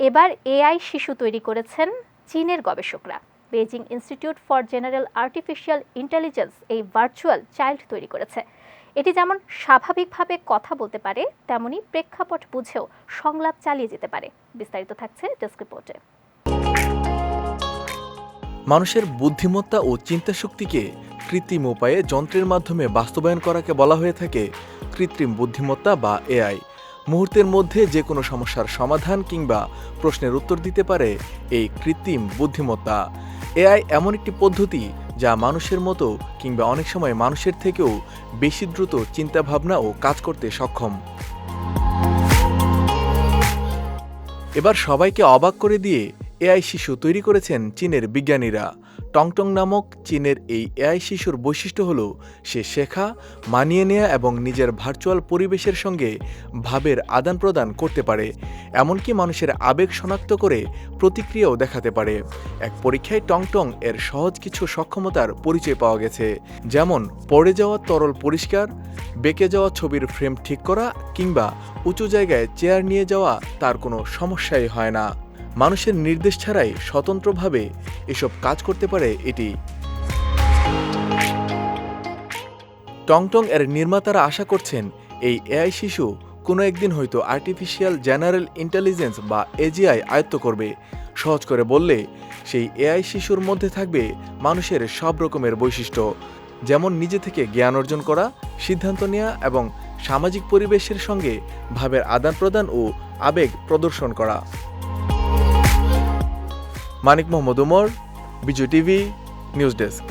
এবার এআই শিশু তৈরি করেছেন চীনের গবেষকরা। Beijing institute for general artificial intelligence এই ভার্চুয়াল চাইল্ড তৈরি করেছে। এটি যেমন স্বাভাবিকভাবে কথা বলতে পারে, তেমনি প্রেক্ষাপট বুঝেও সংলাপ চালিয়ে যেতে পারে। বিস্তারিত থাকছে ডেস্ক রিপোর্টে। মানুষের বুদ্ধিমত্তা ও চিন্তাশক্তিকে কৃত্রিম উপায়ে যন্ত্রের মাধ্যমে বাস্তবায়ন করাকে বলা হয়ে থাকে কৃত্রিম বুদ্ধিমত্তা বা এআই। মুহূর্তের মধ্যে যে কোনো সমস্যার সমাধান কিংবা প্রশ্নের উত্তর দিতে পারে এই কৃত্রিম বুদ্ধিমত্তা। এআই এমন একটি পদ্ধতি যা মানুষের মতো কিংবা অনেক সময় মানুষের থেকেও বেশি দ্রুত চিন্তাভাবনা ও কাজ করতে সক্ষম। এবার সবাইকে অবাক করে দিয়ে এআই শিশু তৈরি করেছেন চীনের বিজ্ঞানীরা। টংটং নামক চীনের এই এআই শিশুর বৈশিষ্ট্য হল, সে শেখা, মানিয়ে নেয়া এবং নিজের ভার্চুয়াল পরিবেশের সঙ্গে ভাবের আদান প্রদান করতে পারে। এমনকি মানুষের আবেগ শনাক্ত করে প্রতিক্রিয়াও দেখাতে পারে। এক পরীক্ষায় টংটং এর সহজ কিছু সক্ষমতার পরিচয় পাওয়া গেছে, যেমন পড়ে যাওয়া তরল পরিষ্কার, বেঁকে যাওয়া ছবির ফ্রেম ঠিক করা কিংবা উঁচু জায়গায় চেয়ার নিয়ে যাওয়া তার কোনো সমস্যাই হয় না। মানুষের নির্দেশ ছাড়াই স্বতন্ত্রভাবে এসব কাজ করতে পারে এটি। টংটং এর নির্মাতারা আশা করছেন এই এআই শিশু কোনো একদিন হয়তো আর্টিফিশিয়াল জেনারেল ইন্টেলিজেন্স বা এজিআই আয়ত্ত করবে। সহজ করে বললে, সেই এআই শিশুর মধ্যে থাকবে মানুষের সব রকমের বৈশিষ্ট্য, যেমন নিজে থেকে জ্ঞান অর্জন করা, সিদ্ধান্ত নেওয়া এবং সামাজিক পরিবেশের সঙ্গে ভাবের আদান প্রদান ও আবেগ প্রদর্শন করা। Manik Mohammad Umar Bijoy TV news desk.